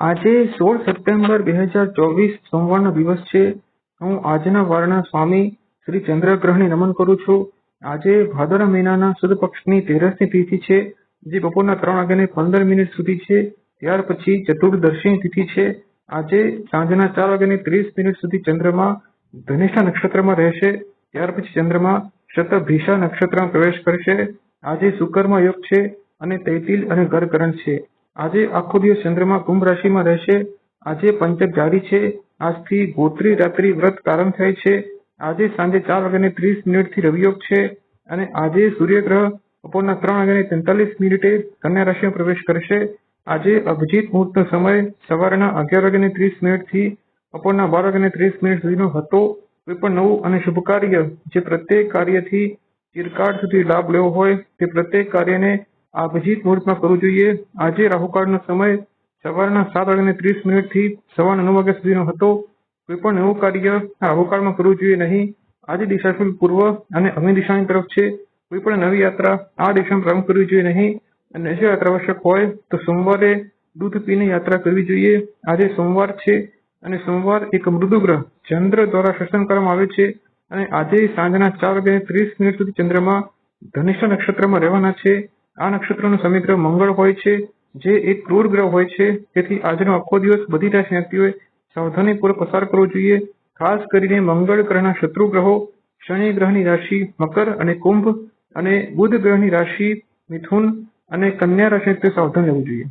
આજે સોળ સપ્ટેમ્બર બે હજાર ચોવીસ સોમવારનો દિવસ છે. હું આજના વારના સ્વામી શ્રી ચંદ્રગ્રહને નમન કરું છું. આજે ભાદરા મહિનાના સુદ પક્ષની તેરસની તિથિ છે. જે બપોરના ત્રણ વાગ્યાને પંદર મિનિટ સુધી છે. ત્યાર પછી ચતુર્દશીની તિથિ છે. આજે સાંજના ચાર વાગ્યાને ત્રીસ મિનિટ સુધી ચંદ્રમા ધનિષ્ઠા નક્ષત્રમાં રહેશે. ત્યાર પછી ચંદ્રમા શતભિષા નક્ષત્રમાં પ્રવેશ કરશે. આજે શુક્રમાં યોગ છે અને તૈતિલ અને ગરકરણ છે. આજે આખો દિવસ ચંદ્રમા કુંભ રાશિમાં રહેશે. આજે પંચક જારી છે. આજથી ગોત્રી રાત્રિ વ્રત પ્રારંભ થાય છે. આજે સાંજે ચાર વાગ્યાને ત્રીસ મિનિટથી રવિયોગ છે અને આજે સૂર્યગ્રહ બપોરના ત્રણ વાગ્યાને તેતાલીસ મિનિટે કન્યા રાશિમાં પ્રવેશ કરશે. આજે અભિજીત મુહૂર્તનો સમય સવારના અગિયાર વાગ્યાને ત્રીસ મિનિટથી બપોરના બાર વાગ્યાને ત્રીસ મિનિટ સુધીનો હતો. કોઈ પણ નવું અને શુભ કાર્ય જે પ્રત્યેક કાર્યથી ચિરકાળ સુધી લાભ લેવો હોય તે પ્રત્યેક કાર્યને આ અભિજીત મુહૂર્તમાં કરવું જોઈએ. આજે રાહુકાળનો સમય સવારના સાત વાગ્યાને ત્રીસ મિનિટથી સવારના નવ વાગ્યા સુધીનો હતો. કોઈ પણ નવું કાર્ય રાહુકાળમાં કરવું જોઈએ નહીં. આજે દિશાશુલ પૂર્વ અને અગ્નિ દિશાની તરફ છે. કોઈ પણ નવી યાત્રા આ દિશામાં પ્રારંભ કરવી જોઈએ નહીં. અને જો યાત્રા આવશ્યક હોય તો સોમવારે દૂધ પીને યાત્રા કરવી જોઈએ. આજે સોમવાર છે અને સોમવાર એક મૃદુ ગ્રહ ચંદ્ર દ્વારા શાસન કરવામાં આવે છે. અને આજે સાંજના ચાર વાગ્યાને ત્રીસ મિનિટ સુધી ચંદ્રમાં ધનિષ્ઠ નક્ષત્રમાં રહેવાના છે. આ નક્ષત્રનો સમીગ્રહ મંગળ હોય છે, જે એક ક્રૂર ગ્રહ હોય છે. તેથી આજનો આખો દિવસ બધી રાશિ વ્યક્તિઓએ સાવધાનીપૂર્વક પસાર કરવો જોઈએ, ખાસ કરીને મંગળ ગ્રહના શત્રુ ગ્રહો, શનિ ગ્રહની રાશિ, મકર અને કુંભ અને બુધ ગ્રહની રાશિ, મિથુન અને કન્યા રાશિ વ્યક્તિઓએ સાવધાન રહેવું જોઈએ.